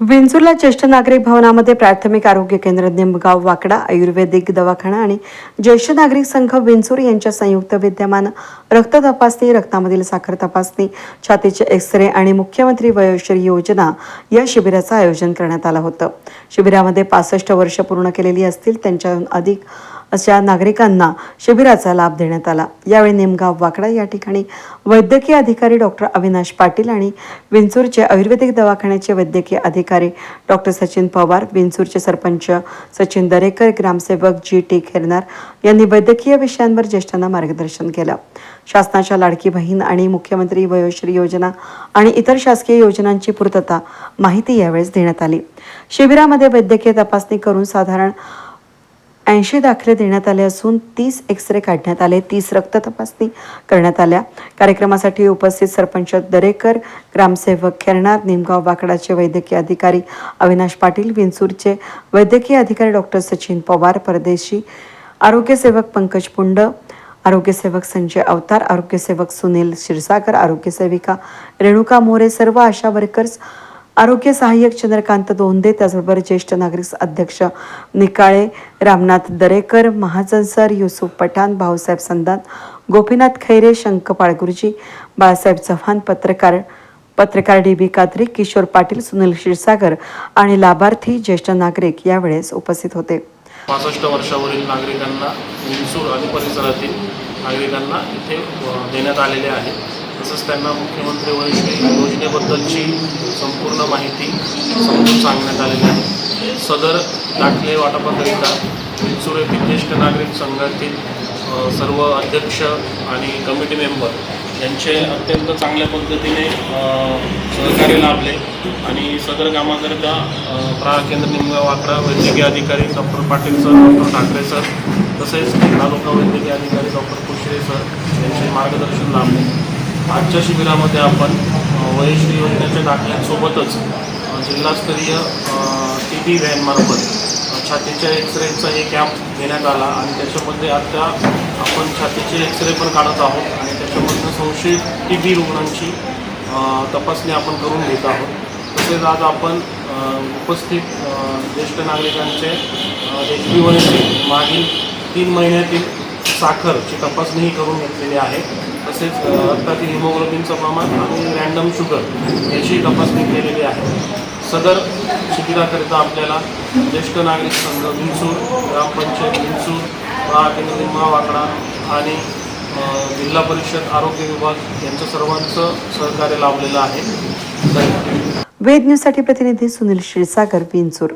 विंचूरला ज्येष्ठ नागरिक भवनामध्ये प्राथमिक आरोग्य केंद्र निमगाव वाकडा आयुर्वेदिक दवाखाना आणि ज्येष्ठ नागरिक संघ विंचूर यांच्या संयुक्त विद्यमान रक्त तपासणी रक्तामधील साखर तपासणी छातीचे एक्सरे आणि मुख्यमंत्री वयोश्री योजना या शिबिराचं आयोजन करण्यात आलं होतं. शिबिरामध्ये पासष्ट वर्ष पूर्ण केलेली असतील त्यांच्याहून अधिक अशा नागरिकांना शिबिराचा लाभ देण्यात आला. यावेळी नेमगाव वाकडा या ठिकाणी वैद्यकीय अधिकारी डॉक्टर अविनाश पाटील आणि विंचूरचे आयुर्वेदिक दवाखान्याचे वैद्यकीय अधिकारी डॉक्टर सचिन पवार विंचूरचे सरपंच सचिन दरेकर ग्रामसेवक जी टी खेरनार यांनी वैद्यकीय विषयांवर ज्येष्ठांना मार्गदर्शन केलं. शासनाच्या लाडकी बहीण आणि मुख्यमंत्री वयोश्री योजना आणि इतर शासकीय योजनांची पूर्तता माहिती यावेळेस देण्यात आली. शिबिरामध्ये वैद्यकीय तपासणी करून साधारण ऐंशी दाखले देण्यात आले असून तीस एक्स रे काढण्यात आले. तीस रक्त तपासणी करण्यात आल्या. कार्यक्रमासाठी उपस्थित सरपंच दरेकर ग्रामसेवक खेरणार निमगाव वाकडाचे वैद्यकीय अधिकारी अविनाश पाटील विंचूरचे वैद्यकीय अधिकारी डॉक्टर सचिन पवार परदेशी आरोग्यसेवक पंकज पुंड आरोग्यसेवक संजय अवतार आरोग्यसेवक सुनील क्षीरसागर आरोग्यसेविका रेणुका मोरे सर्व आशा वर्कर्स आरोग्य सहाय्यक चंद्रकांत दोंदे त्याचबरोबर ज्येष्ठ नागरिक अध्यक्ष निकाळे रामनाथ दरेकर महाजन सर युसुफ पठाण भाऊसाहेब संदान गोपीनाथ खैरे शंक पाळगुरुजी बाळासाहेब चव्हाण पत्रकार पत्रकार डी बी कात्री किशोर पाटील सुनील क्षीरसागर आणि लाभार्थी ज्येष्ठ नागरिक यावेळेस उपस्थित होते. पासष्ट वर्षावरील नागरिकांना विंचूर आणि परिसरातील नागरिकांना इथे देण्यात आलेले आहे. तसंच त्यांना मुख्यमंत्री वैश्वी योजनेबद्दलची संपूर्ण माहिती समजून सांगण्यात आलेली आहे. सदर दाखले वाटपाकरिता विंचूर येथील ज्येष्ठ नागरिक संघातील सर्व अध्यक्ष आणि कमिटी मेंबर यांचे अत्यंत चांगल्या पद्धतीने सहकार्य लाभले आणि सदर कामाकरिता प्रा केंद्र निमगाव वाकडा वैद्यकीय अधिकारी doctor Patil sir doctor Thackeray sir तसेच तालुका वैद्यकीय अधिकारी डॉक्टर कुशरे सर यांचे मार्गदर्शन लाभले. आजच्या शिबिरामध्ये आपण वयश्री योजनेच्या दाखल्यांसोबतच जिल्हास्तरीय टी बी व्हॅनमार्फत छातीच्या एक्सरेचा हे कॅम्प घेण्यात आला आणि त्याच्यामध्ये आता आपण छातीचे एक्सरे पण काढत आहोत आणि त्याच्यामधनं संशयित टी बी रुग्णांची तपासणी आपण करून घेत आहोत. तसेच आज आपण उपस्थित ज्येष्ठ नागरिकांचे एच बी वनची मागील तीन महिन्यातील साखरची तपासणीही करून घेतलेली आहे. तसेच रक्तातील हिमोग्लोबिनचं प्रमाण आणि रँडम शुगर याची तपासणी केलेली आहे. सदर शिबिराकरिता आपल्याला ज्येष्ठ नागरिक संघ विंचूर ग्रामपंचायत विंचूर केंद्र महावाकडा वाकडा आणि जिल्हा परिषद आरोग्य विभाग यांचं सर्वांचं सहकार्य लाभलेलं आहे. धन्यवाद. वेद न्यूजसाठी प्रतिनिधी सुनील क्षीरसागर विंचूर.